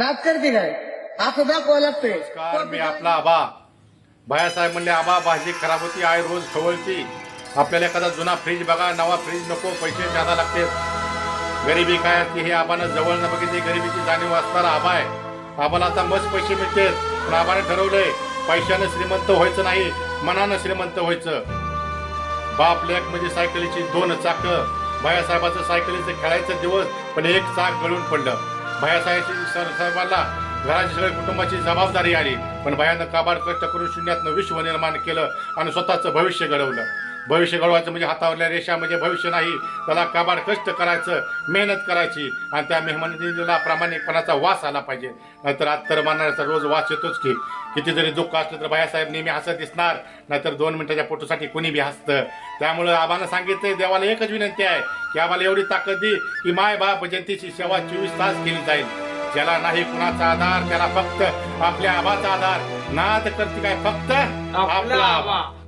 नाच करते काय असं दाखवायला लागतंय मी आपला आबा. बायासाहेब म्हणले आबा भाजी खराब होती आहे रोज खवळती. आपल्याला एखादा जुना फ्रीज बघा नवा फ्रीज नको पैसे जादा लागते गरिबी काय असते हे आबानं जवळ न बघितली गरिबीची जाणीव असणारा आबा आहे. आबाला आता मस्त पैसे मिळते पण आबाने ठरवलंय पैशानं श्रीमंत व्हायचं नाही मनानं श्रीमंत व्हायचं. बाप लेक म्हणजे सायकलीची दोन चाक. भयासाहेबाचं सायकलीचं खेळायचं दिवस पण एक चाक गळून पडलं. भयासाहेबाची सरसाहेबांना घराची सगळ्या कुटुंबाची जबाबदारी आली. पण भयानं काबाड कष्ट करून शून्यातनं विश्व निर्माण केलं आणि स्वतःचं भविष्य घडवलं. भविष्य घडवायचं म्हणजे हातावरल्या रेषा म्हणजे भविष्य नाही. त्याला काबाड कष्ट करायचं मेहनत करायची. आणि त्या मेहनतीला प्रामाणिकपणाचा वास आला पाहिजे. नाहीतर आत्तर मारण्याचा रोज वास येतोच की किती जरी दुःख असलं तर बायासाहेब नेहमी हसत दिसणार. नाहीतर दोन मिनिटाच्या फोटोसाठी कोणी बी हसतं. त्यामुळं आम्हाला सांगितलंय देवाला एकच विनंती आहे की आम्हाला एवढी ताकद दी की माय बाप जयंतीची सेवा चोवीस तास केली जाईल. ज्याला नाही कुणाचा आधार त्याला फक्त आपल्या आबाचा आधार. नाद करते काय? फक्त आपला आबा.